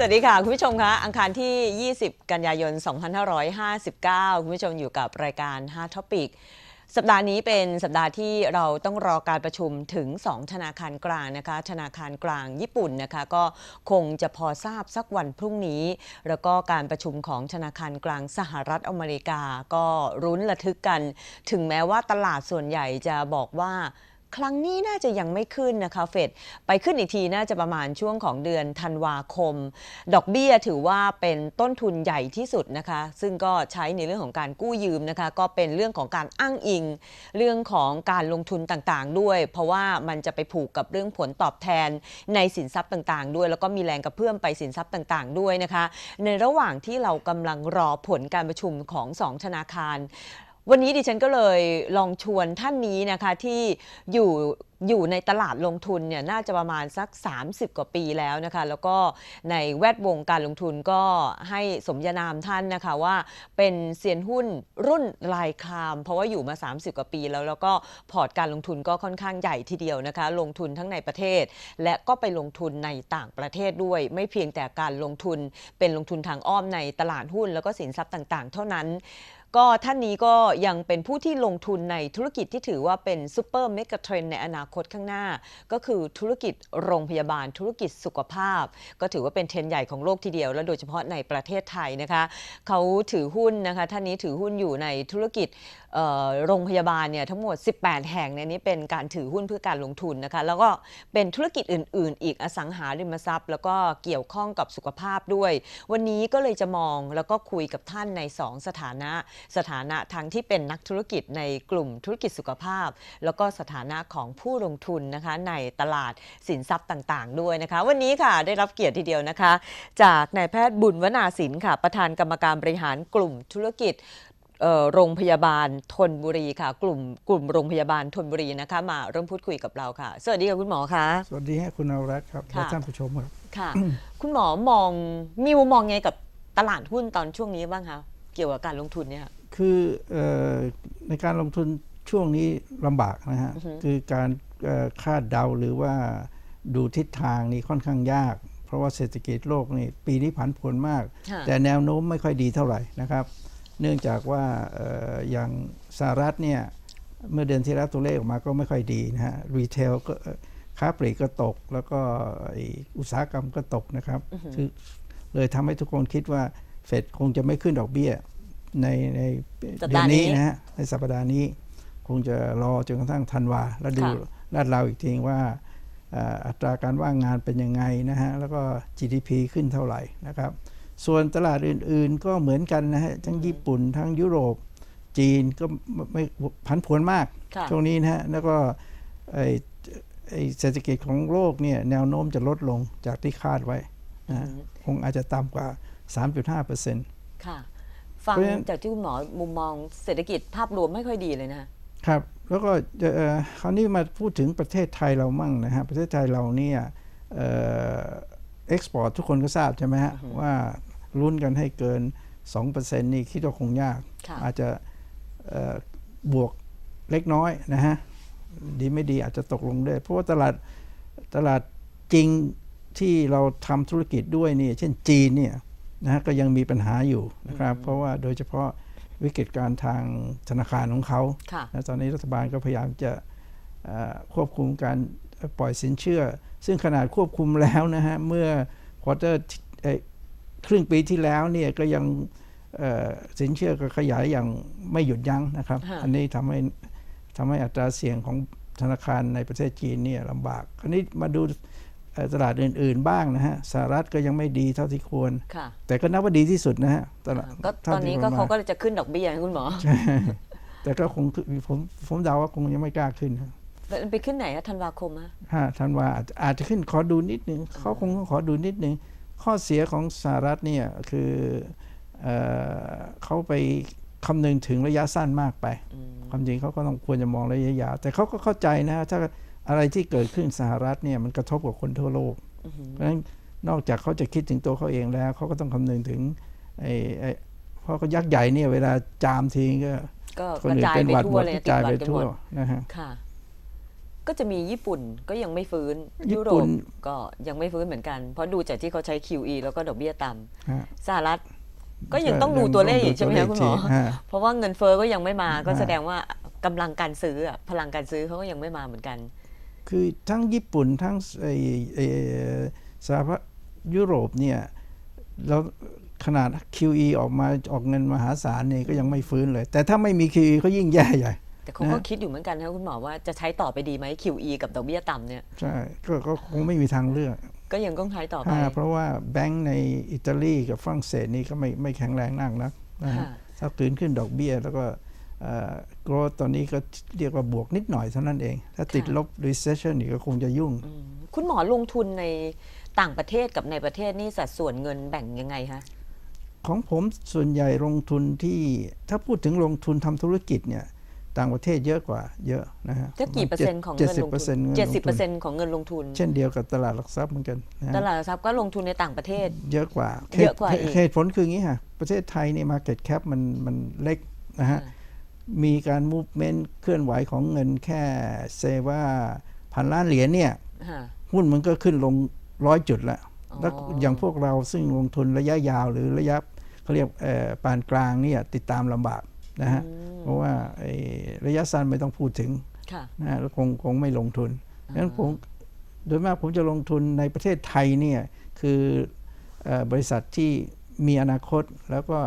สวัสดีค่ะ คุณผู้ชมคะอังคารที่ 20 กันยายน 2559 คุณผู้ชมอยู่กับรายการ 5 Topic สัปดาห์นี้เป็นสัปดาห์ที่เราต้องรอการประชุมถึง 2 ธนาคารกลางนะคะ ธนาคารกลางญี่ปุ่นนะคะก็คงจะพอทราบสักวันพรุ่งนี้ แล้วก็การประชุมของธนาคารกลางสหรัฐอเมริกาก็รุ้นระทึกกัน ถึงแม้ว่าตลาดส่วนใหญ่จะบอกว่า ครั้งนี้น่าจะยังไม่ขึ้นนะคะเฟดไปขึ้นอีกทีน่าจะประมาณช่วงของเดือนธันวาคม ดอกเบี้ยถือว่าเป็นต้นทุนใหญ่ที่สุดนะคะ ซึ่งก็ใช้ในเรื่องของการกู้ยืมนะคะ ก็เป็นเรื่องของการอ้างอิง เรื่องของการลงทุนต่างๆ ด้วย เพราะว่ามันจะไปผูกกับเรื่องผลตอบแทนในสินทรัพย์ต่างๆ ด้วย แล้วก็มีแรงกระเพื่อมไปสินทรัพย์ต่างๆ ด้วยนะคะ ในระหว่างที่เรากำลังรอผลการประชุมของสองธนาคาร วันนี้ดิฉันก็เลยลองชวนท่านนี้นะคะที่อยู่อยู่ในตลาดลงทุนเนี่ยน่าจะประมาณสัก 30 กว่าปีแล้วนะคะแล้วก็ในแวดวงการลงทุนก็ให้สมญานามท่านนะคะว่าเป็นเซียนหุ้นรุ่นลายคราม เพราะว่าอยู่มา 30 กว่าปีแล้วแล้วก็พอร์ตการลงทุนก็ค่อนข้างใหญ่ทีเดียวนะคะ ลงทุนทั้งในประเทศ และก็ไปลงทุนในต่างประเทศด้วย ไม่เพียงแต่การลงทุนเป็นลงทุนทางอ้อมในตลาดหุ้น แล้วก็สินทรัพย์ต่าง ๆ เท่านั้น ก็ท่านนี้ก็ยังเป็นผู้ที่ลงทุนในธุรกิจที่ถือว่าเป็นซูเปอร์เมกะเทรนในอนาคตข้างหน้า ก็คือธุรกิจโรงพยาบาลธุรกิจสุขภาพ ก็ถือว่าเป็นเทรนใหญ่ของโลกทีเดียว และโดยเฉพาะในประเทศไทยนะคะเขาถือหุ้นนะคะท่านนี้ถือหุ้นอยู่ในธุรกิจโรงพยาบาลเนี่ยทั้งหมด 18 แห่งในนี้เป็นการถือหุ้นเพื่อการลงทุนนะคะแล้วก็เป็นธุรกิจอื่น ๆ อีกอสังหาริมทรัพย์ แล้วก็เกี่ยวข้องกับสุขภาพด้วย วันนี้ก็เลยจะมองแล้วก็คุยกับท่านใน 2 สถานะสถานะทั้งที่เป็นนักธุรกิจในกลุ่มธุรกิจสุขภาพ แล้วก็สถานะของผู้ลงทุนนะคะในตลาดสินทรัพย์ต่างๆ ด้วยนะคะ วันนี้ค่ะได้รับเกียรติทีเดียวนะคะ จากนายแพทย์บุญวนาสินค่ะ ประธานกรรมการบริหารกลุ่มธุรกิจเอ่อโรงพยาบาลทนบุรีค่ะ กลุ่มกลุ่มโรงพยาบาลทนบุรีนะคะ มาเริ่มพูดคุยกับเราค่ะ สวัสดีค่ะคุณหมอคะสวัสดีให้คุณนวรัตน์ครับค่ะและท่านผู้ชมครับค่ะ คุณหมอมองมีมุมมองไงกับตลาดหุ้นตอนช่วงนี้บ้างคะเกี่ยวกับการลงทุนเนี่ยค่ะคือเอ่อในการลงทุนช่วงนี้ลำบากนะฮะอือฮึคือการเอ่อคาดเดาหรือว่าดูทิศทางนี่ค่อนข้างยาก เพราะว่าเศรษฐกิจโลกนี่ปีนี้ผันผวนมากค่ะแต่แนวโน้มไม่ค่อยดีเท่าไหร่นะครับ เนื่องจากว่าเอ่ออย่างสหรัฐเนี่ยเมื่อเดือนที่แล้วตัวเลขออกมาก็ไม่ค่อยดีนะฮะ รีเทลก็เอ่อค้าปลีกก็ตก แล้วก็ไอ้อุตสาหกรรมก็ตกนะครับคือเลยทำให้ทุกคนคิดว่า เฟดคงจะไม่ขึ้นดอกเบี้ยในในสัปเดือดาห์นนี้นี้นะฮะในสัปดาห์นี้ คงจะรอจนกระทั่งธันวาแล้วดูค่ะลาดเราอีกทีว่าเอ่ออัตราการว่างงานเป็นยังไงนะฮะ แล้วก็ GDP ขึ้นเท่าไหร่นะครับ ส่วนตลาดอื่นๆ ก็เหมือนกันนะฮะ ทั้งญี่ปุ่น ทั้งยุโรป จีนก็ไม่ไม่ผันผวนมากค่ะช่วงนี้นะฮะ แล้วก็ไอ้ไอ้เศรษฐกิจของโลกเนี่ยแนวโน้มจะลดลงจากที่คาดไว้นะฮะคงอาจจะต่ำกว่า 3.5เปอร์เซ็นต์ค่ะ ฟังเพราะฉะนั้นจากที่คุณหมอมุมมองเศรษฐกิจภาพรวมไม่ค่อยดีเลยนะคะครับ แล้วก็จะเอ่อคราวนี้มาพูดถึงประเทศไทยเรามั่งนะฮะ ประเทศไทยเราเนี่ยเอ็กซ์พอร์ตทุกคนก็ทราบใช่ไหมฮะ ว่าลุ้นกันให้เกิน 2%นี่คิดว่าคงยากค่ะอาจจะเอ่อบวกเล็กน้อยนะฮะ ดีไม่ดีอาจจะตกลงด้วยเพราะว่าตลาดตลาดจริงที่เราทำธุรกิจด้วยนี่ เช่นจีนเนี่ย นะฮะก็ยังมีปัญหาอยู่นะครับ เพราะว่าโดยเฉพาะวิกฤตการณ์ทางธนาคารของเขาค่ะและตอนนี้รัฐบาลก็พยายามจะเอ่อควบคุมการปล่อยสินเชื่อ ซึ่งขนาดควบคุมแล้วนะฮะ เมื่อควอเตอร์ครึ่งปีที่แล้วเนี่ยก็ยังเอ่อสินเชื่อก็ขยายอย่างไม่หยุดยั้งนะครับฮะอันนี้ทำให้ทำให้อัตราเสี่ยงของธนาคารในประเทศจีนเนี่ยลำบาก คราวนี้มาดูเอ่อ ตลาดอื่น ๆ บ้างนะฮะสหรัฐก็ยังไม่ดีเท่าที่ควร ค่ะ แต่ก็นับว่าดีที่สุดนะฮะตลาดก็ท่ตอนนี้ที่ก็ประมณเขาก็จะขึ้นดอกเบี้ยนะคุณหมอแต่ก็คงผมผมเดาว่าคงยังไม่กล้าขึ้นครับมันไปขึ้นไหนอะธันวาคมอะห้าธันวาอาจจะอาจจะขึ้นขอดูนิดนึงเขาคงต้องขอดูนิดนึงข้อเสียของสหรัฐเนี่ยคือเออเขาไปคำนึงถึงระยะสั้นมากไปอืมความจริงเขาก็ต้องควรจะมองระยะยาวแต่เขาก็เข้าใจนะถ้า อะไรที่เกิดขึ้นสหรัฐเนี่ยมันกระทบกับคนทั่วโลกอื้อหือเพราะฉะนั้นนอกจากเขาจะคิดถึงตัวเขาเองแล้ว เขาก็ต้องคำนึงถึงไอ้ไอ้เพราะเขายักษ์ใหญ่เนี่ยเวลาจามทีก็ก็คกนระอื่นจายเป็นไปหวัดทั่หมวดเลยกระจายติดหไปวัดกันทั่หวมดนะฮะค่ะก็จะมีญี่ปุ่นก็ยังไม่ฟื้นญี่ยุโรปุ่ปนก็ยังไม่ฟื้นเหมือนกัน เพราะดูจากที่เขาใช้ QE แล้วก็ดอกเบี้ยต่ฮะำสหรัฐก็ยังต้องดูตัวเลขอีกใช่ไหมต้คะงคุณดูหมอตัวเลขทีฮะเพราะว่าเงินเฟอ้อก็ยังไม่มา ก็ฮะแสดงว่ากำลังการซื้ออะพลังการซื้อเขาก็ยังไม่มาเหมือนกัน คือทั้งญี่ปุ่นทั้งไอ้ไอ้สหภาพยุโรปเนี่ยเราขนาด QE ออกมาออกเงินมหาศาลเนี่ยก็ยังไม่ฟื้นเลย แต่ถ้าไม่มี QE ก็ยิ่งแย่ใหญ่ แต่เขาก็นะคิดอยู่เหมือนกันนะคุณหมอว่าจะใช้ต่อไปดีไหม QE กับดอกเบี้ยต่ำเนี่ย ใช่ก็ก็คงไม่มีทางเลือก ก็ยังต้องใช้ต่อไปอ่าเพราะว่าแบงก์ในอิตาลีกับฝรั่งเศสนี่ก็ไม่ไม่แข็งแรงนักนะนะฮะค่ะถ้าคืนขึ้นดอกเบี้ยแล้วก็ โกรตตอนนี้ก็เรียกว่าบวกนิดหน่อยเท่านั้นเอง ถ้าติดลบ recession นี่ก็คงจะยุ่งอืมคุณหมอลงทุนในต่างประเทศกับในประเทศนี่สัดส่วนเงินแบ่งยังไงคะของผมส่วนใหญ่ลงทุนที่ถ้าพูดถึงลงทุนทำธุรกิจเนี่ยต่างประเทศเยอะกว่าเยอะนะฮะจะกี่เปอร์เซ็นต์ของเจ็เงิดนสิลบงเปอร์เซ็ทุนนต์เจ็ดสิบเปอร์เซ็นต์ของเงินลงทุน เช่นเดียวกับตลาดหลักทรัพย์เหมือนกันนะฮะตลาดหลักทรัพย์ก็ลงทุนในต่างประเทศ เยอะกว่าเยอะกว่าอีกเหตุผลคืออย่างนี้ค่ะประเทศไทยนี่ market cap มันมันเล็กนะฮะ มีการ movement เคลื่อนไหวของเงินแค่เซว่าพันล้านเหรียญเนี่ยค่ะหุ้นมันก็ขึ้นลงร้อยจุดแล้วอ๋อแล้วอย่างพวกเราซึ่งลงทุนระยะยาวหรือระยะเขาเรียกเอ่อปานกลางเนี่ยติดตามลำบากนะฮะอืมเพราะว่าไอ้ระยะสั้นไม่ต้องพูดถึงค่ะนะฮะแล้วคงคงไม่ลงทุนงั้นผมโดยมากผมจะลงทุนในประเทศไทยเนี่ยคือเออบริษัทที่มีอนาคตแล้วก็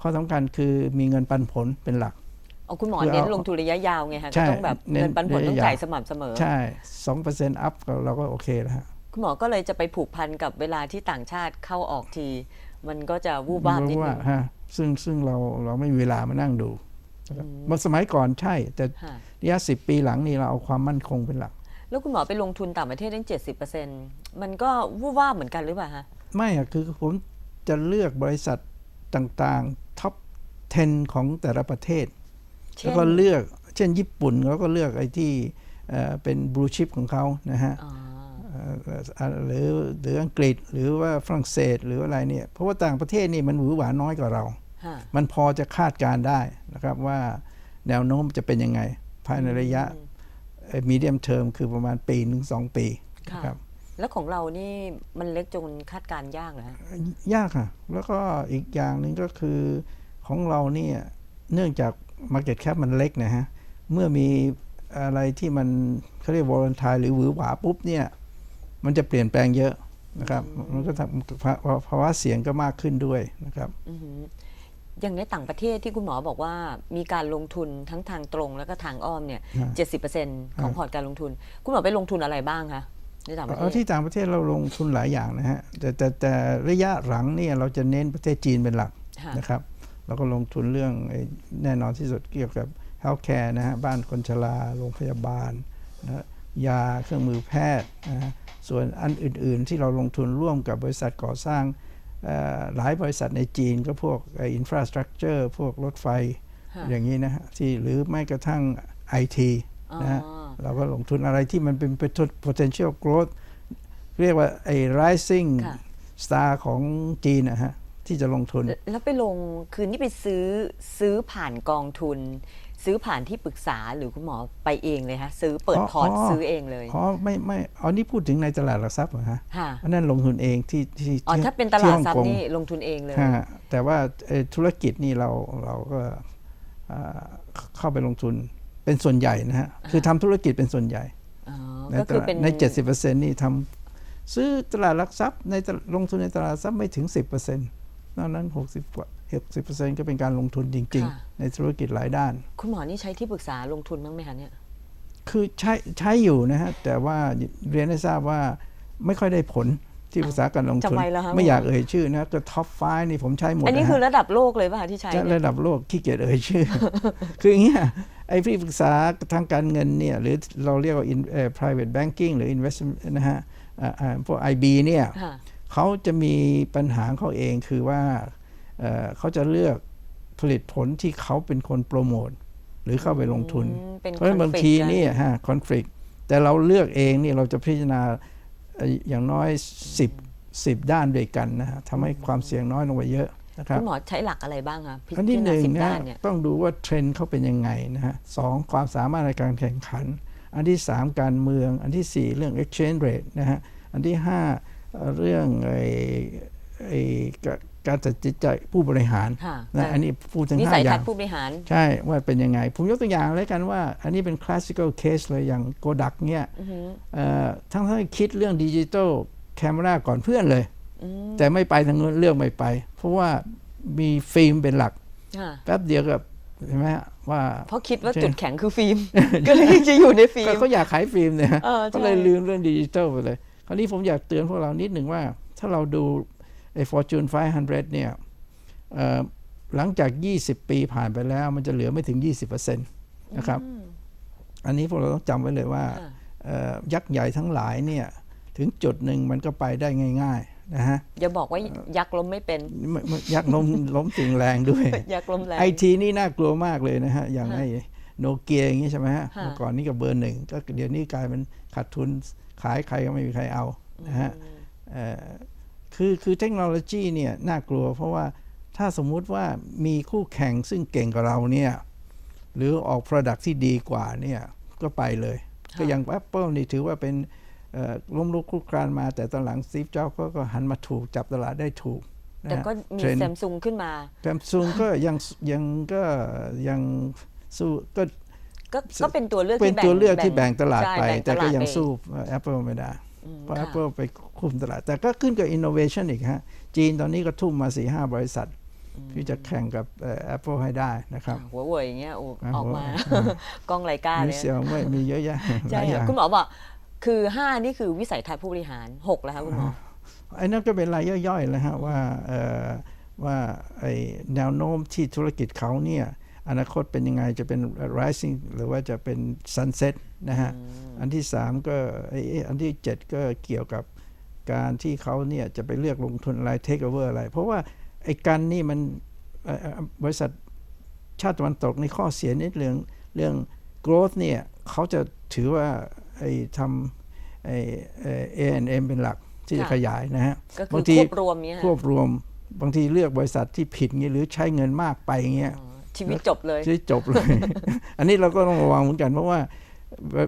ข้อสำคัญคือมีเงินปันผลเป็นหลัก เอาคุณหมอคือเอาเน้นลงทุนระยะยาวไงคะใช่ก็ต้องแบบเน้นเงินปันผลต้องระยะยาวจ่ายสม่ำเสมอ ใช่สองเปอร์เซ็นต์อัพเราก็โอเคแล้วฮะคุณหมอก็เลยจะไปผูกพันกับเวลาที่ต่างชาติเข้าออกที มันก็จะวูบวาบนิดรู้นึว่างฮะซึ่งซึ่งเราเราไม่มีเวลามานั่งดูนะครับอืมเมื่อสมัยก่อนใช่ แต่ค่ะระยะสิบปีหลังนี่เราเอาความมั่นคงเป็นหลัก แล้วคุณหมอไปลงทุนต่างประเทศได้เจ็ดสิบเปอร์เซ็นต์มันก็วูบวาบเหมือนกันหรือเปล่าคะไม่อะคือผมจะเลือกบริษัทต่างๆท็อป 10 ของแต่ละประเทศเช่ แล้วนก็เลือก เช่นญี่ปุ่นเราก็เลือกไอ้ที่เอ่อเป็นบลูชิพของเขานะฮะอ๋อเอ่อเอ่อหรือหรืออังกฤษหรือว่าฝรั่งเศสหรืออะไรเนี่ยเพราะว่าต่างประเทศนี่มันหวือหวาน้อยกว่าเราค่ะมันพอจะคาดการณ์ได้นะครับว่าแนวโน้มจะเป็นยังไง ภายในระยะมีเดียมเทอมคือประมาณปีหนึ่งสองปีค่ะนะครับแล้วของเรานี่มันเล็กจนคาดการณ์ยากเหรอฮะยากค่ะ แล้วก็อีกอย่างหนึ่งก็คือของเราเนี่ยเนื่องจาก Market Cap มันเล็กนะฮะ เมื่อมีอะไรที่มันเขาเรียกวอล n นทายหรือหวือหวาปุ๊บเนี่ย มันจะเปลี่ยนแปลงเยอะนะครับ มันก็ทำภาภาวะเสียงก็มากขึ้นด้วยนะครับอือหืออย่างในต่างประเทศที่คุณหมอบอกว่ามีการลงทุนทั้งทางตรงแล้วก็ทางอ้อมเนี่ยฮะเจ็ดสิบเปอร์เซ็นต์ของพอร์ตการลงทุน คุณหมอไปลงทุนอะไรบ้างคะในต่างประเทเอาศที่ต่างประเทศเราลงทุนหลายอย่างนะฮะแต่แต่แต่ระยะหลังเนี่ยเราจะเน้นประเทศจีนเป็นหลักค่ะนะครับ เราก็ลงทุนเรื่องไอ้แน่นอนที่สุดเกี่ยวกับ healthcare นะฮะบ้านคนชราโรงพยาบาลนะยาเครื่องมือแพทย์นะฮะส่วนอันอื่นๆ ที่เราลงทุนร่วมกับบริษัทก่อสร้างเอ่อหลายบริษัทในจีนก็พวกอินฟราสตรักเจอร์พวกรถไฟค่ะอย่างนี้นะฮะที่หรือไม่กระทั่ง IT อ๋อนะฮะเราก็ลงทุนอะไรที่มันเป็น potential growth เรียกว่าไอ้ rising ค่ะ star ของจีนนะฮะ ที่จะลงทุน แล้วไปลงคืนนี่ไปซื้อซื้อผ่านกองทุน ซื้อผ่านที่ปรึกษาหรือคุณหมอไปเองเลยฮะซื้อเปิดอ๋อพอร์ตอ๋อซื้อเองเลยอ๋อไม่ไม่อ๋อนี่พูดถึงในตลาดหลักทรัพย์เหรอฮะค่ะอันนั้นลงทุนเองที่ที่อ๋อที่ถ้าเป็นตลาดที่ฮ่องซับกงนี่ลงทุนเองเลยฮะแต่ว่าเอ่อธุรกิจนี่เราเราก็อ่าเข้าไปลงทุนเป็นส่วนใหญ่นะฮะคือทำธุรกิจเป็นส่วนใหญ่อ๋อในก็ตคือลาดเป็นใน70%นี่ทำซื้อตลาดหลักทรัพย์ในตลาดลงทุนในตลาดหลักทรัพย์ไม่ถึง10%น อกนั้น 60กว่า60%ก็เป็นการลงทุนจริงๆในธุรกิจหลายด้าน คุณหมอนี่ใช้ที่ปรึกษาลงทุนบ้างไหมคะเนี่ย คือใช้ใช้อยู่นะฮะ แต่ว่าเรียนให้ทราบว่าไม่ค่อยได้ผลที่ปรึกษาการลงทุน ทำไมล่ะคะ ไม่อยากเอ่ยชื่อนะก็ท็อปไฟนี่ผมใช้หมดอันนี้นะคือฮะระดับโลกเลยป่ะคะที่ใช้จะเนี่ย ระดับโลกขี้เกียจเอ่ยชื่อ คืออย่างเงี้ยไอ้ที่ปรึกษาทางการเงินเนี่ยหรือเราเรียกว่า in- เอ่อ private banking หรือ investment นะฮะอ่าอ่าพวก IB เนี่ยค่ะ เขาจะมีปัญหาของเขาเองคือว่าเอ่อเขาจะเลือกผลิตผลที่เขาเป็นคนโปรโมทหรือเข้าไปลงทุนอืมเป็นเพราะฉะนั้นบางที conflict กันนี่ฮะคอนฟ lict แต่เราเลือกเองนี่เราจะพิจารณาเอ่ออย่างน้อย 10 10 ด้านด้วยกันนะฮะทำให้ความเสี่ยงน้อยลงไปเยอะนะครับคุณหมอใช้หลักอะไรบ้างคะพิอันที่จารหณานึ่งสิบนะด้านเนี่ยต้องดูว่าเทรนด์เขาเป็นยังไงนะฮะสองความสามารถในการแข่งขัน อันที่สามการเมือง อันที่สี่เรื่อง exchange rate นะฮะอันที่ห้า เอ่อเรื่องไอ้ไอ้กะการตัดสินใจผู้บริหารค่ะนะอันนี้พูดถึงนิห้าสัยอย่าทัศงน์ผู้บริหาร ใช่ว่าเป็นยังไง ผมยกตัวอย่างเลยกันว่า อันนี้เป็น classical case เลยอย่างโกดักเนี่ยเอ่อทั้งที่คิดเรื่องดิจิ t a ลแคม r a ก่อนเพื่อนเลย แต่ไม่ไปทางนู้นเรื่องไม่ไป เพราะว่ามีฟิล์มเป็นหลักค่ะแป๊บเดียวกับเห็นไหมฮะว่าเพราะคิดว่าใช่จุดแข็งคือฟิล์ม ก็เลยจะอยู่ในฟิก็ล์มเขาอยากขายฟิล์มเนี่ยเออใช่ก็เลยลืมเรื่องดิจิ t a ลไปเลย คราวนี้ผมอยากเตือนพวกเรานิดหนึ่งว่า ถ้าเราดูไอ้ Fortune 500 เนี่ยเอ่อหลังจาก 20 ปีผ่านไปแล้ว มันจะเหลือไม่ถึง 20%นะครับ อันนี้พวกเราต้องจำไว้เลยว่าค่ะเอ่อยักษ์ใหญ่ทั้งหลายเนี่ยถึงจุดหนึ่งมันก็ไปได้ง่ายๆนะฮะอย่าบอกว่ายักษ์ล้มไม่เป็นไม่ไม่ยักษ์ล้มล้มสิ่งแรงด้วยยักษ์ล้มแรงไอทีนี่น่ากลัวมากเลยนะฮะอย่างค่ะไอ้โนเกียอย่างนี้ใช่ไหมฮะค่ะเมื่อก่อนนี่ก็เบอร์หนึ่งก็เดี๋ยวนี้กลายเป็นขาดทุน ขายใครก็ไม่มีใครเอานะฮะเอ่อคือคือเทคโนโลยีเนี่ยน่ากลัว เพราะว่าถ้าสมมุติว่ามีคู่แข่งซึ่งเก่งกว่าเราเนี่ยหรือออก Product ที่ดีกว่าเนี่ยก็ไปเลย ก็อย่าง Apple นี่ถือว่าเป็นเอ่อล้มลุกคลุกคลานมาแต่ตอนหลังซีฟจ็อบก็ก็หันมาถูกจับตลาดได้ถูกนะฮะแต่ก็มีเทรนด์แซมซุงขึ้นมาแต่ซูงก็ยังยังก็ยังสู้ก็ ก็ก็เป็นตัวเลือกเป็นที่แบ่งตัวเลือกที่แบ่งตลาดใช่ไป บ่แต่ก็ลาดยังไปสู้ Apple ไม่ได้ อืมเพราะ ค่ะ Apple ไปคุมตลาด แต่ก็ขึ้นกับ innovation อีกฮะ จีนตอนนี้ก็ทุ่มมา4ีหบริษัทที่จะแข่งกับเอ่อ Apple ให้ได้นะครับ หัวเว่ยอย่างเงี้ยโอ้อ่าออกมา หัวกล้องไลกามีเลยเซียวไม่มีเยอะแยะหใช่ลายอย่าค่ะงคุณหมอบอกคือ 5 นี่คือวิสัยทัศน์ผู้บริหาร6แล้วคะคุณหมอ ไอ้นั่นก็เป็นรายย่อยๆแล้วฮะว่าเอ่อว่าไอ้แนวโน้มที่ธุรกิจเขาเนี่ย อนาคตเป็นยังไงจะเป็น rising หรือว่าจะเป็น sunset นะฮะ อันที่ 3 ก็ไอ้ไอ้อันที่ 7 ก็เกี่ยวกับการที่เขาเนี่ยจะไปเลือกลงทุนอะไร take over อะไร เพราะว่าไอ้กันนี่มันเอ่อเอ่อบริษัทชาติตะวันตกในข้อเสียนิดเรื่องเรื่อง growth เนี่ยเขาจะถือว่าไอ้ทำไอ้เอ่อ A&M เป็นหลักที่จะค่ะขยายนะฮะก็คืบาองทีควบรวมเนี้ยควบรวมบางทีเลือกบริษัทที่ผิดเงี้ยหรือใช้เงินมากไปเงี้ยอ๋อ ชีวิตจบเลยที่จบเลย อันนี้เราก็ต้องระวังเหมือนกันเพราะว่า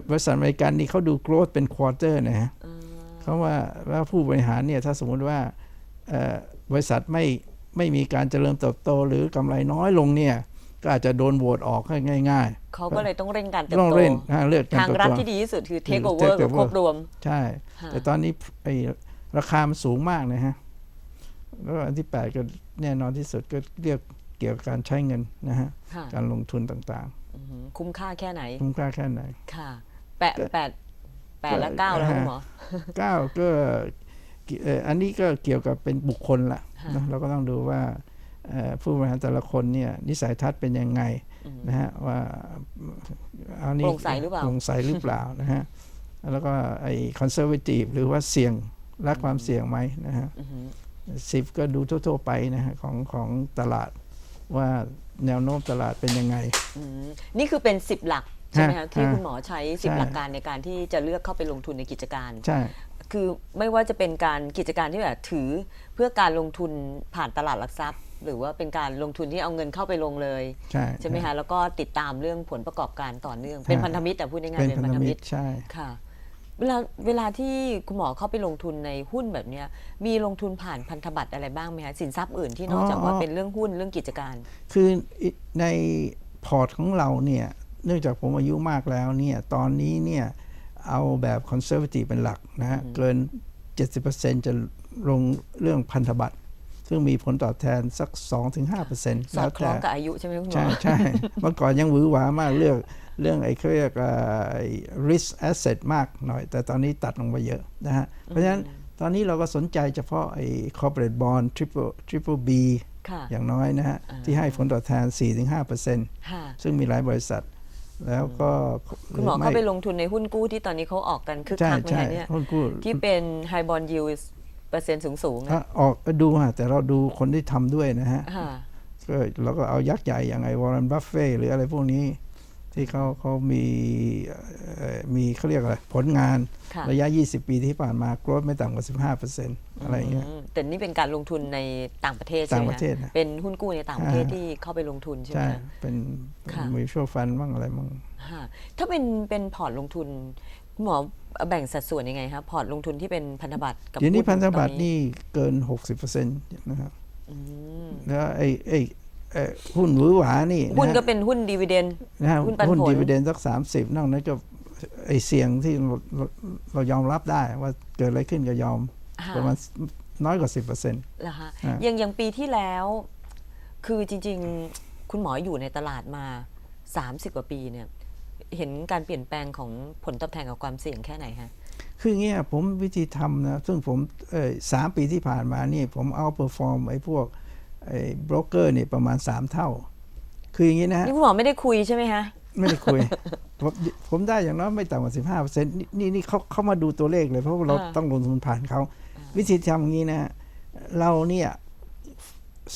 บริษัทอเมริกันนี่เขาดู growth เป็น quarter นะฮะเขาว่าว่าผู้บริหารเนี่ยถ้าสมมุติว่าเอ่อบริษัทไม่ไม่มีการเจริญเติบโตหรือกำไรน้อยลงเนี่ยก็อาจจะโดนโหวตออกให้ง่ายเขาก็เลยต้องเร่งการเติบๆต้องโตเล่นฮะเลือกการทางเติบรัฐโตที่ดีที่สุดคือ take คือ over take กับ over ควบรวม ใช่ค่ะแต่ตอนนี้ไอ้ราคามันสูงมากนะฮะแล้วอันที่ 8 ก็แน่นอนที่สุดก็เรียก เกี่ยวกับการใช้เงินนะฮะค่ะการลงทุนต่างอือหือคุ้มค่าแค่ไหน ๆ คุ้มค่าแค่ไหน ค่ะแปดแปดแปดและเก้าแล้วคุณหมอ เก้าก็เอ่ออันนี้ก็เกี่ยวกับเป็นบุคคลละค่ะนะเราก็ต้องดูว่าเอ่อผู้บริหารแต่ละคนเนี่ยนิสัยทัศน์เป็นยังไงนะฮะว่าเอานี้โปร่งใสหรือเปล่า โปร่งใสหรือเปล่านะฮะแล้วก็ไอ้คอนเซอร์เวทีฟหรือว่าเสี่ยงรักความเสี่ยงไหมนะฮะอือหือสิบก็ดูทั่วๆไปนะฮะของของตลาด ว่าแนวโน้มตลาดเป็นยังไง อืมนี่คือเป็น 10 หลัก ใช่ไหมคะฮะที่ฮะคุณหมอใช้ ใช่ 10 หลักการในการที่จะเลือกเข้าไปลงทุนในกิจการ ใช่ คือไม่ว่าจะเป็นการกิจการที่แบบถือเพื่อการลงทุนผ่านตลาดหลักทรัพย์ หรือว่าเป็นการลงทุนที่เอาเงินเข้าไปลงเลย ใช่ ใช่ไหมคะแล้วก็ติดตามเรื่องผลประกอบการต่อเนื่อง เป็นพันธมิตรแต่พูดง่ายๆเป็นเป็นพันพันธธมิมิตตรรใช่ ค่ะ เวลาเวลาที่คุณหมอเข้าไปลงทุนในหุ้นแบบเนี้ยมีลงทุนผ่านพันธบัตรอะไรบ้างไหมคะสินทรัพย์อื่นที่นอกจากว่าเป็นเรื่องหุ้นเรื่องกิจการ คือในพอร์ตของเราเนี่ยเนื่องจากผมอายุมากแล้วเนี่ยตอนนี้เนี่ยเอาแบบคอนเซอร์ t ที e เป็นหลักนะฮะเกิน 70%จะลงเรื่องพันธบัตรซึ่งมีผลตอบแทนสัก 2-5%สอแล้ดวคล้แต่องกับอายุใช่ไหมคุณหมใช่อใช่เมื่อก่อนยังหวือหวามากเรื่อง เรื่องไอ้เขาเรียกเอ่อ risk asset มากหน่อย แต่ตอนนี้ตัดลงไปเยอะนะฮะ เพราะฉะนั้นตอนนี้เราก็สนใจเฉพาะไอ้ corporate bond triple triple B ค่ะอย่างน้อยนะฮะอ่าที่ให้ผลตอบแทน 4-5%ค่ะซึ่งมีหลายบริษัท แล้วก็คุณหมอรืเข้าไปลงทุนในหุ้นกู้ที่ตอนนี้เขาออกกันคึกใช่คักไหมใช่คะเนี่ยหุ้นกู้ที่เป็นไฮบอลยูเปอร์เซ็นต์สูงๆอะอะออกดูฮะแต่เราดูคนที่ทำด้วยนะฮะค่ะก็เราก็เอายักษ์ใหญ่อย่างไอ้วอร์เรนบัฟเฟ่หรืออะไรพวกนี้ ที่เขาเขามีเอ่อมีเขาเรียกอะไรผลงานค่ะระยะ 20 ปีที่ผ่านมาโกรธไม่ต่ำกว่า 15%อะไรอย่างเงี้ยมแต่นี่เป็นการลงทุนในต่างประเทศใช่ต่างไหมประเทศนะเป็นหุ้นกู้ในต่างประเทศอ่าที่เข้าไปลงทุนใช่ไหมใช่คะเป็นค่ะมิวชั่วฟันบ้างอะไรบ้างค่ะถ้าเป็นเป็นพอร์ตลงทุนคุณหมอแบ่งสัดส่วนยังไงครับพอร์ตลงทุนที่เป็นพันธบัตรกับเดี๋ยวนี้หุ้พันธบัตรตอนี่เกิน 60%นะครับอืมแล้วไอ้ไอ้ไอ้ หุ้นหวือหวานี่หุ้นนะก็ฮะเป็นหุ้นดีเวเดนนะฮะหุ้นปันหุ้นผลดีเวเดนสัก30นอกนั้นก็ไอ้เสี่ยงที่เราเราเรายอมรับได้ว่าเกิดอะไรขึ้นก็ยอมค่ะประมาณน้อยกว่า10%เหรอคะอ่าอย่างอย่างปีที่แล้ว คือจริง ๆ คุณหมออยู่ในตลาดมา30กว่าปีเนี่ย เห็นการเปลี่ยนแปลงของผลตอบแทนกับความเสี่ยงแค่ไหนฮะคืออย่างเงี้ยผมวิธีทำนะ ซึ่งผมเออสามปีที่ผ่านมานี่ผมเอาเปอร์ฟอร์มไอ้พวก ไอ้บรกเกอร์นี่ประมาณ 3 เท่า คืออย่างงี้นะฮะนี่คุณหมอไม่ได้คุยใช่ไหมฮะไม่ได้คุย ผมผมได้อย่างน้อยไม่ต่ำกว่า15เปอร์เซ็นต์นี่นี่เขาเขามาดูตัวเลขเลยเพราะว่าเราอ่า ต้องลงทุนผ่านเขาวิธีทำอย่างนี้นะฮะเราเนี่ย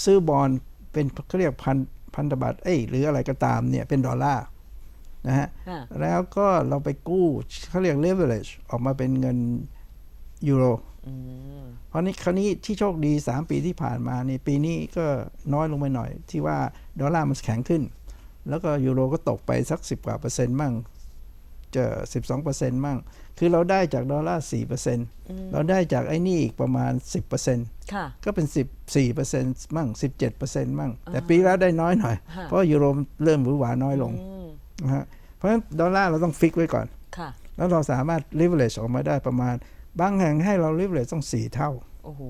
ซื้อบอลเป็นเขาเรียกพันพันธบัตรเอ้ยหรืออะไรก็ตามเนี่ยเป็นดอลลาร์นะฮะค่ะแล้วก็เราไปกู้เขาเรียก leverage ออกมาเป็นเงินยูโร อืม เพราะนี้คราวนี้ที่โชคดี 3 ปีที่ผ่านมานี่ปีนี้ก็น้อยลงไปหน่อย ที่ว่าดอลลาร์มันแข็งขึ้น แล้วก็ยูโรก็ตกไปสัก 10 กว่าเปอร์เซ็นต์มั่งเจะ12เปอร์เซ็นต์มั่ง คือเราได้จากดอลลาร์4เปอร์เซ็นต์เราได้จากไอ้นี่อีกประมาณ 10เปอร์เซ็นต์ค่ะก็เป็น 14เปอร์เซ็นต์มั่ง 17เปอร์เซ็นต์มั่ง แต่ปีแล้วได้น้อยหน่อยฮะเพราะยูโรเริ่มหวือหวาน้อยลงอืมนะฮะเพราะฉะนั้นดอลลาร์เราต้องฟิกไว้ก่อนค่ะแล้วเราสามารถ leverage ออกมาได้ประมาณ บางแห่งให้เรา leverage ต้องสี่เท่าโอ้โห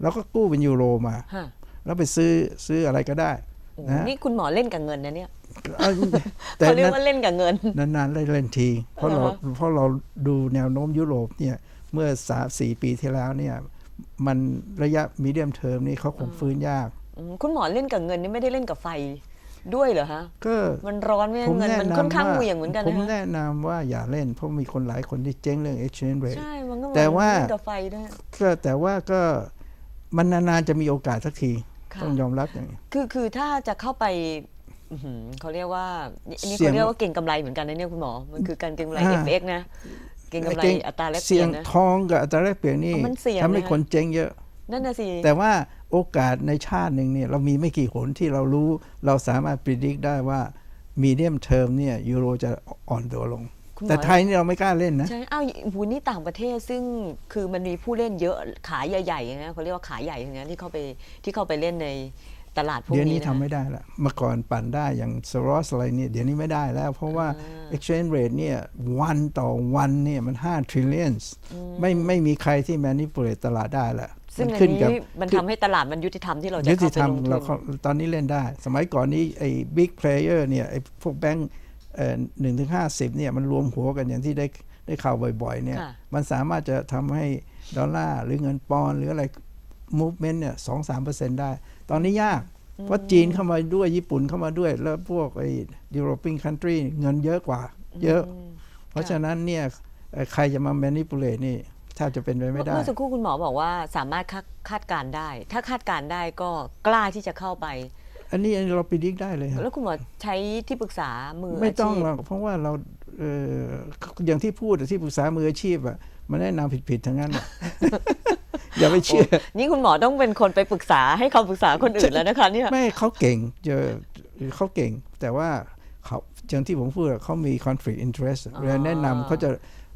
แล้วก็กู้เป็นยูโรมา ฮะแล้วไปซื้อซื้ออะไรก็ได้ โอ้โหนะฮะนี่คุณหมอเล่นกับเงินนะเนี่ยเอ้ยแต่เขาเรียกนั้นว่าเล่นกับเงิน นานๆได้เล่นที เพราะเราเหรอฮะ เพราะเราดูแนวโน้มยุโรปเนี่ยเมื่อสามสี่ปีที่แล้วเนี่ยมันระยะมีเดียมเทอมนี่เขาคงฟื้นยาก อืมคุณหมอเล่นกับเงินนี่ไม่ได้เล่นกับไฟ ด้วยเหรอฮะก็มันร้อนไหมผมเงินแนะมันนำค่อนข้างว่าเหวี่ยงเหมือนกันผมนะฮะแนะนำว่าอย่าเล่นเพราะมีคนหลายคนที่เจ๊งเรื่อง exchange rate ใช่มันก็แต่ว่าเล่นกับไฟด้วยก็แต่ว่าก็มันนานๆจะมีโอกาสสักทีค่ะต้องยอมรับอย่างนี้คือคือถ้าจะเข้าไปอื้อหือเขาเรียกว่าอันนี้เสี่ยเขางเรียกว่าเก่งกำไรเหมือนกันนะเนี่ยคุณหมอ มันคือการเก่งกำไรอ่า FX นะ เก่งกำไรเก่งอัตราแลกเปเสี่ลี่ยยงนนะทองกับอัตราแลกเปลี่ยนนี่อ๋อมันเสี่ยงทำให้นะคนเจ๊งเยอะนั่นน่ะสิแต่ว่า โอกาสในชาติหนึ่งเนี่ยเรามีไม่กี่หนที่เรารู้เราสามารถพิจิตได้ว่ามีเดียมเทอมเนี่ยยูโรจะอ่อนตัวลงคุณหมอแต่ไทยนี่เราไม่กล้าเล่นนะ ใช่อ้าวหูนี่ต่างประเทศซึ่งคือมันมีผู้เล่นเยอะขาใหญ่ๆอย่างเงี้ยเขาเรียกว่าขาใหญ่อย่างเงี้ยที่เข้าไปที่เข้าไปเล่นในตลาดพวกเดี๋ยวนี้นี้นะทำไม่ได้ละเมื่อก่อนปั่นได้อย่างสโรสอะไรเนี่ยเดี๋ยวนี้ไม่ได้แล้ว เพราะว่า exchange rate เนี่ยวันต่อวันเนี่ยมัน5 trillion ไม่ไม่มีใครที่ manipulate ตลาดได้ละ ซึ่งมัอันขึ้นนี้กับมันทำให้ตลาดมันยุติธรรมที่เราจะยุติเข้าไปธรรมลงทุเรานเข้าตอนนี้เล่นได้ สมัยก่อนนี้ไอ้ big player เนี่ยไอ้พวกแบงก์หนึ่งถึงห้าสิบเนี่ยมันรวมหัวกันอย่างที่ได้ได้ข่าวบ่อยๆเนี่ยค่ะมันสามารถจะทำให้ดอลลาร์หรือเงินปอนด์หรืออะไร movement เนี่ยสองสามเปอร์เซ็นได้ ตอนนี้ยาก เพราะจีนเข้ามาด้วยญี่ปุ่นเข้ามาด้วย แล้วพวกไอ้ European country เงินเยอะกว่า เยอะ เพราะฉะนั้นเนี่ยเอ่อใครจะมา manipulate นี่ ถ้าจะเป็นไปไม่ได้ เมื่อสักครู่คุณหมอบอกว่าสามารถคาดคาดการณ์ได้ ถ้าคาดการณ์ได้ก็กล้าที่จะเข้าไป อันนี้อันนี้เราพิจิตได้เลยครับแล้วคุณหมอใช้ที่ปรึกษามือไม่ต้องาชีพหรอกเพราะว่าเราเอออย่างที่พูดอะที่ปรึกษามืออาชีพอะมันแนะนำผิดๆทั้งนั้นอะอย่าไปเชื่อ นี่คุณหมอต้องเป็นคนไปปรึกษาให้คำปรึกษาคนอื่นแล้วนะคะเนี่ยไม่เขาเก่งเจอเขาเก่ง แต่ว่าเขาอย่างที่ผมพูดอะเขามี conflict interest เวลาแนะนำเขาจะ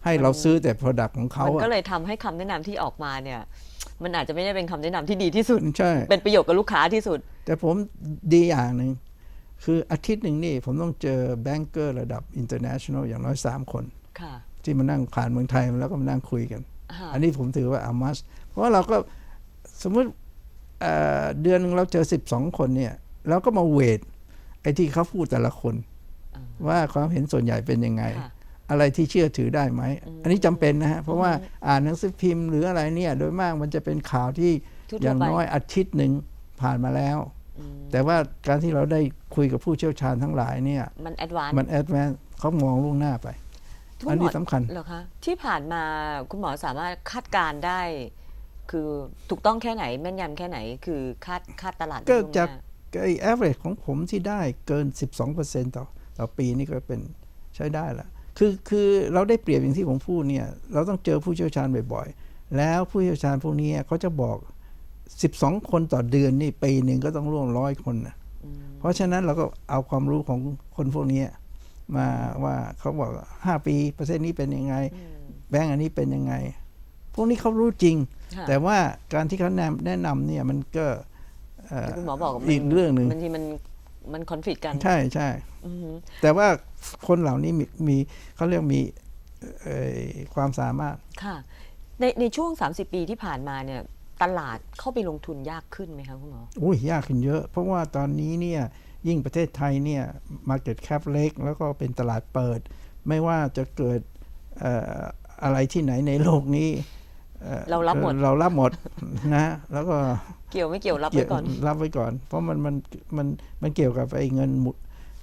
ให้เราซื้อแต่ product ของเขามันอะก็เลยทำให้คำแนะนำที่ออกมาเนี่ย มันอาจจะไม่ได้เป็นคำแนะนำที่ดีที่สุดใช่เป็นประโยชน์กับลูกค้าที่สุด แต่ผมดีอย่างหนึ่งคืออาทิตย์หนึ่งนี่ผมต้องเจอแบงเกอร์ระดับ international อย่างน้อย 3 คนค่ะที่มานั่งผ่านเมืองไทยมาแล้วก็มานั่งคุยกันค่ะอันนี้ผมถือว่าอามัสเพราะว่าเราก็สมมติเอ่อเดือนหนึงเราเจอ 12 คนเนี่ยเราก็มาเวทไอ้ที่เขาพูดแต่ละคน ว่าความเห็นส่วนใหญ่เป็นยังไงค่ะ อะไรที่เชื่อถือได้ไหม อันนี้จำเป็นนะฮะ เพราะว่าอ่านหนังสือพิมพ์หรืออะไรเนี่ย โดยมากมันจะเป็นข่าวที่ทั่วๆอย่างไปน้อยอาทิตย์หนึ่งผ่านมาแล้วอืมแต่ว่าการที่เราได้คุยกับผู้เชี่ยวชาญทั้งหลายเนี่ย มันแอดวานมันแอดแวนเขามองล่วงหน้าไปคุณอันหมนี้อสำคัญเหรอคะที่ผ่านมาคุณหมอสามารถคาดการณ์ได้ คือถูกต้องแค่ไหนแม่นยำแค่ไหน คือคาดคาดตลาดก็ล่วงหน้จากไอ้ average ของผมที่ได้เกิน 12%ต่อต่อปีนี่ก็เป็นใช้ได้ละ คือคือเราได้เปรียบอย่างที่ผมพูดเนี่ยเราต้องเจอผู้เชี่ยวชาญบ่อยๆ แล้วผู้เชี่ยวชาญพวกนี้เขาจะบอก 12 คนต่อเดือนนี่ปีหนึ่งก็ต้องร่วมร้อยคนนะอืมเพราะฉะนั้นเราก็เอาความรู้ของคนพวกนี้มาว่าเขาบอก 5 ปีเปอร์เซ็นต์นี้เป็นยังไงอืมแบงก์อันนี้เป็นยังไง พวกนี้เขารู้จริงค่ะแต่ว่าการที่เขาแนะแนะนำเนี่ยมันก็เอ่อที่คุณหมอบอกมันอีกเรื่องหนึ่งบางทีมันมันคอนฟ lict กัน ใช่ใช่อือหือแต่ว่า คนเหล่านี้มีมีเขาเรียกมีเอ่อความสามารถค่ะในในช่วง 30 ปีที่ผ่านมาเนี่ยตลาดเข้าไปลงทุนยากขึ้นไหมคะคุณหมออุ้ยยากขึ้นเยอะ เพราะว่าตอนนี้เนี่ยยิ่งประเทศไทยเนี่ย market cap เล็ก แล้วก็เป็นตลาดเปิด ไม่ว่าจะเกิดเอ่ออะไรที่ไหนในโลกนี้อ่อเรารับหมดเรารับหมดนะแล้วก็เกี่ยวไม่เกี่ยวรับเกี่ไว้ยวก่อนรับไว้ก่อน เพราะมันมันมันมันเกี่ยวกับไอ้เงินหมุด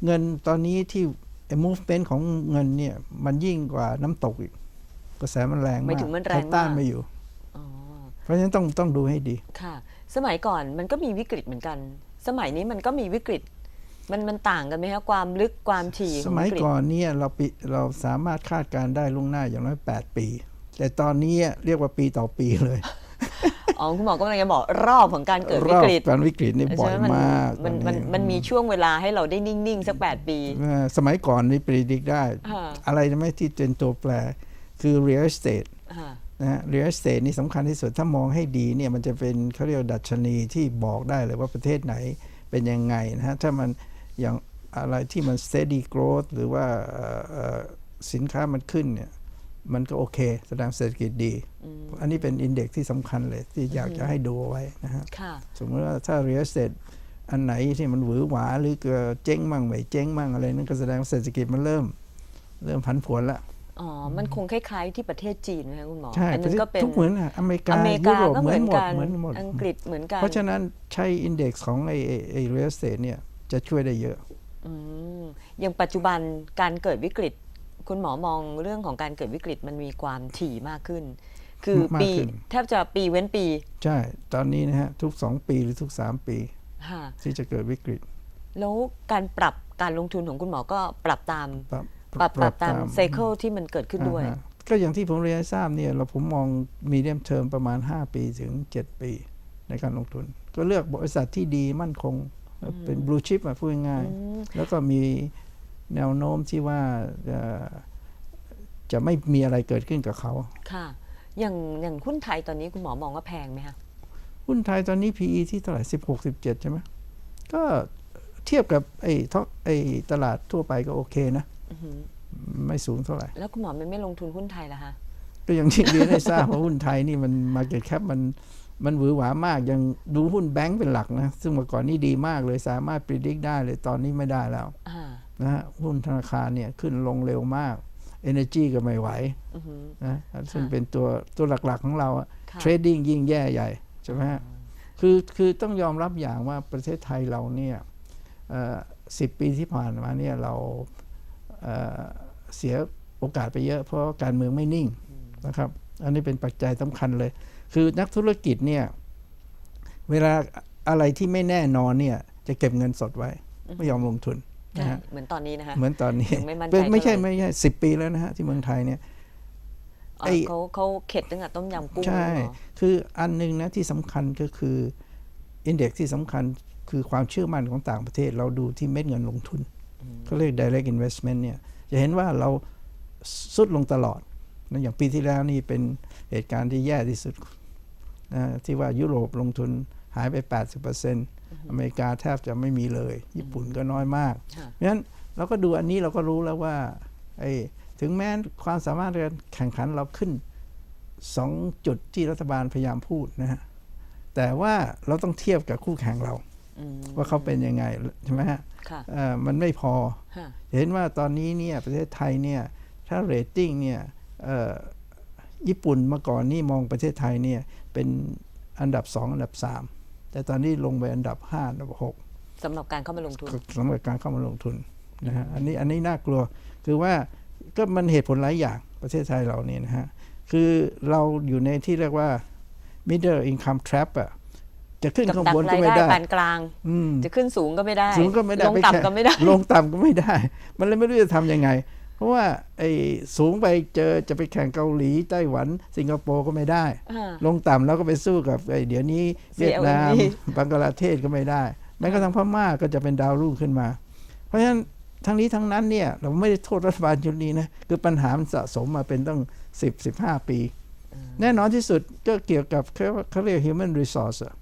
เงินตอนนี้ที่ไอ้ movement ของเงินเนี่ย มันยิ่งกว่าน้ำตกอีกกระแสมันแรงหมายมากถึงมันแรงใคต้านมากไม่อยู่อ๋อเพราะฉะนั้นต้องต้องดูให้ดีค่ะ สมัยก่อนมันก็มีวิกฤตเหมือนกัน สมัยนี้มันก็มีวิกฤต มันมันต่างกันไหมคะความลึกความถี่ขสองมัยวิกฤตก่อนเนี่ยเราปีเราสามารถคาดการณ์ได้ล่วงหน้าอย่างน้อย 8 ปี แต่ตอนนี้เรียกว่าปีต่อปีเลย อ๋อคุณหมอก็กำลังจะบอกรอบของการเกิดวิกฤตรอบการวิกฤตนี่บ่อยใช่ไหมากมันมันตอมันมีช่วงเวลาให้เราได้นิ่ง ๆ สัก 8 ปีเอ่อสมัยก่อนนี่ปริดิกได้ค่ะอะไรนะไหม่ที่เป็นตัวแปรคือ real estate ค่ะนะฮะ real estate นี่สำคัญที่สุด ถ้ามองให้ดีเนี่ยมันจะเป็นเขาเรียกว่าดัชนีที่บอกได้เลยว่าประเทศไหนเป็นยังไงนะฮะ ถ้ามันอย่างอะไรที่มัน steady growth หรือว่าเอ่อเอ่อสินค้ามันขึ้นเนี่ย มันก็โอเค แสดงเศรษฐกิจดี อันนี้เป็นอินเด็กที่สำคัญเลย ที่อยากจะให้ดูเอาไว้นะฮะค่ะสมมติว่าถ้า real estate อันไหนที่มันหวือหวาหรือเกิดเจ๊งมั่งไม่เจ๊งมั่งอะไรนั่นก็แสดงว่าเศรษฐกิจมันเริ่ม เริ่มผันผวนละอ๋อ มันคงคล้ายๆที่ประเทศจีนไหมคะคุณหมอ ใช่อันนั้นก็เป็นทุกเหมือนอะอเมริกาอเมริยุกาโรปก็เหเหมืมืออนนหมดกันเหมือนหมด อังกฤษเหมือนกัน เพราะฉะนั้นใช้อินเด็กซ์ของไอ้ไอ้ไอ้ real estate เนี่ยจะช่วยได้เยอะอืมอย่างปัจจุบันการเกิดวิกฤต คุณหมอมองเรื่องของการเกิดวิกฤตมันมีความถี่มากขึ้น คือมากปีขึ้น แทบจะปีเว้นปีใช่ ตอนนี้นะฮะทุก 2 ปีหรือทุก 3 ปี ค่ะที่จะเกิดวิกฤตแล้วการปรับการลงทุนของคุณหมอก็ปรับตาม ปรับปรับปรับตามไซเคิลที่มันเกิดขึ้นด้วย อ่าฮะก็อย่างที่ผมเรียนให้ทราบเนี่ยเราผมมองมีเดียมเทอมประมาณ 5 ปีถึง 7 ปี ในการลงทุน ก็เลือกบริษัทที่ดีมั่นคงเป็นบลูชิพอะพูดง่ายๆแล้วก็มี แนวโน้มที่ว่าเอ่อจะไม่มีอะไรเกิดขึ้นกับเขาค่ะ อย่างอย่างหุ้นไทยตอนนี้คุณหมอมองว่าแพงไหมคะหุ้นไทยตอนนี้ PE ที่เท่าไหร่16 17ใช่ไหมก็เทียบกับไอ้ท็อปไอ้ตลาดทั่วไปก็โอเคนะอือหือไม่สูงเท่าไหร่ แล้วคุณหมอมันไม่ลงทุนหุ้นไทยล่ะคะก็อย่างที่เรียนให้ทราบว่าหุ้นไทยนี่มัน Market Cap มันมันหวือหวามากยังดูหุ้นแบงก์เป็นหลักนะ ซึ่งเมื่อก่อนนี่ดีมากเลยสามารถ predict ได้เลยตอนนี้ไม่ได้แล้วอ่า นะฮะหุ้นธนาคารเนี่ยขึ้นลงเร็วมาก Energy ก็ไม่ไหวอือหือนะซึ่งเป็นตัวตัวหลักๆของเราอะค่ะเทรดดิ้งยิ่งแย่ใหญ่ ใช่ไหมฮะคือคือต้องยอมรับอย่างว่าประเทศไทยเราเนี่ยสิบปีที่ผ่านมาเนี่ยเราเอ่อเสียโอกาสไปเยอะ เพราะการเมืองไม่นิ่งนะครับ อันนี้เป็นปัจจัยสำคัญเลย คือนักธุรกิจเนี่ยเวลาอะไรที่ไม่แน่นอนเนี่ยจะเก็บเงินสดไว้ ไม่ยอมลงทุนใช่นะฮะ เหมือนตอนนี้นะคะเหมือนตอนนี้ยังไม่มั่นใจเป็นไม่ใช่เท่าไหร่ไม่ใช่สิบปีแล้วนะฮะที่เมืองไทยเนี่ยอ๋อไอ้เขาเขาเข็ดตั้งแต่ต้มยำกุ้งใช่แล้วเหรอคืออันหนึงนะที่สำคัญก็คืออินเด็กที่สำคัญคือความเชื่อมั่นของต่างประเทศ เราดูที่เม็ดเงินลงทุนเขาเรียก direct investment เนี่ยจะเห็นว่าเราสุดลงตลอดนะอย่างปีที่แล้วนี่เป็นเหตุการณ์ที่แย่ที่สุดนะที่ว่ายุโรปลงทุนหายไป 80% อเมริกาแทบจะไม่มีเลย ญี่ปุ่นก็น้อยมากค่ะเพราะฉะนั้นเราก็ดูอันนี้เราก็รู้แล้วว่าไอ้ถึงแม้ความสามารถในการแข่งขันเราขึ้นสองจุดที่รัฐบาลพยายามพูดนะฮะแต่ว่าเราต้องเทียบกับคู่แข่งเราอืมว่าเขาเป็นยังไงใช่ไหมฮะค่ะเอ่อมันไม่พอค่ะเห็นว่าตอนนี้เนี่ยประเทศไทยเนี่ยถ้าเรตติ้งเนี่ยเอ่อญี่ปุ่นเมื่อก่อนนี่มองประเทศไทยเนี่ยเป็นอันดับ 2 อันดับ 3 แต่ตอนนี้ลงไปอันดับ5อันดับ6สำหรับการเข้ามาลงทุนสำหรับการเข้ามาลงทุนนะฮะอันนี้อันนี้น่ากลัวคือว่าก็มันเหตุผลหลายอย่างประเทศไทยเราเนี่ยนะฮะคือเราอยู่ในที่เรียกว่า middle income trap อะจะขึ้นกับข้างดักบนราก็ยไม่ได้ได้ปานกลางอืมจะขึ้นสูงก็ไม่ได้ สูงก็ไม่ได้ลงปแค่ต่ำก็ไม่ได้ ลงต่ำก็ไม่ได้ มันเลยไม่รู้จะทำยังไงเพ ราะว่าไอ้สูงไปเจอจะไปแข่งเกาหลีไต้หวัน สิงคโปร์ก็ไม่ได้อ่าลงต่ำแล้วก็ไปสู้กับไอ้เดี๋ยวนี้เวียดนาม CLMV บังกลาเทศก็ไม่ได้แม้กระทั่งพม่าก็จะเป็นดาวรุ่งขึ้นมา เพราะฉะนั้นทั้งนี้ทั้งนั้นเนี่ยเราไม่ได้โทษรัฐบาลชุดนี้นะคือปัญหามันสะสมมาเป็นตั้ง 10 15 ปี แน่นอนที่สุดก็เกี่ยวกับเขาเขาเรียก human resource อะ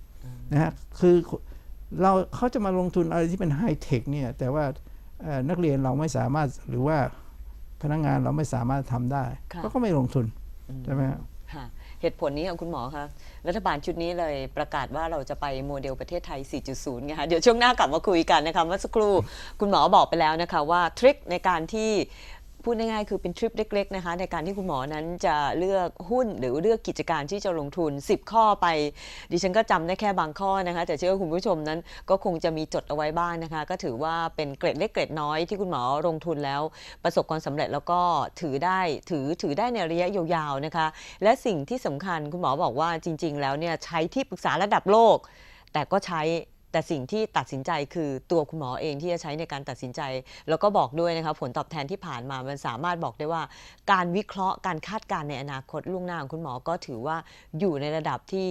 นะฮะคือเราเขาจะมาลงทุนอะไรที่เป็นไฮเทคเนี่ยแต่ว่าเอ่อนักเรียนเราไม่สามารถหรือว่า พนักงานเราไม่สามารถทำได้ค่ะเขาก็ไม่ลงทุนใช่ไหมฮะค่ะเหตุผลนี้ของคุณหมอคะรัฐบาลชุดนี้เลยประกาศว่าเราจะไปโมเดลประเทศไทย 4.0ไงคะเดี๋ยวช่วงหน้ากลับมาคุยกันนะคะเมื่อสักครู่คุณหมอบอกไปแล้วนะคะว่าทริคในการที่ พูดง่ายๆคือเป็นทริปเล็กๆนะคะในการที่คุณหมอนั้นจะเลือกหุ้นหรือเลือกกิจการที่จะลงทุน 10 ข้อไป ดิฉันก็จำได้แค่บางข้อนะคะแต่เชื่อว่าคุณผู้ชมนั้นก็คงจะมีจดเอาไว้บ้างนะคะ ก็ถือว่าเป็นเกร็ดเล็กเกร็ดน้อยที่คุณหมอลงทุนแล้ว ประสบความสำเร็จแล้วก็ถือได้ถือถือได้ในระยะยาวๆนะคะ และสิ่งที่สำคัญคุณหมอบอกว่าจริง ๆ แล้วเนี่ยใช้ที่ปรึกษาระดับโลก แต่ก็ใช้ แต่สิ่งที่ตัดสินใจคือตัวคุณหมอเองที่จะใช้ในการตัดสินใจ แล้วก็บอกด้วยนะคะผลตอบแทนที่ผ่านมามันสามารถบอกได้ว่า การวิเคราะห์การคาดการณ์ในอนาคตล่วงหน้าของคุณหมอก็ถือว่าอยู่ในระดับที่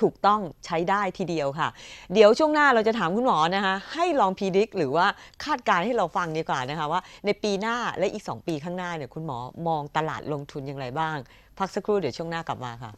ถูกต้องใช้ได้ทีเดียวค่ะ เดี๋ยวช่วงหน้าเราจะถามคุณหมอนะคะให้ลองพีดิกหรือว่าคาดการณ์ให้เราฟังดีกว่านะคะว่าในปีหน้าและอีก 2 ปีข้างหน้าเนี่ยคุณหมอมองตลาดลงทุนอย่างไรบ้าง พักสักครู่เดี๋ยวช่วงหน้ากลับมาค่ะ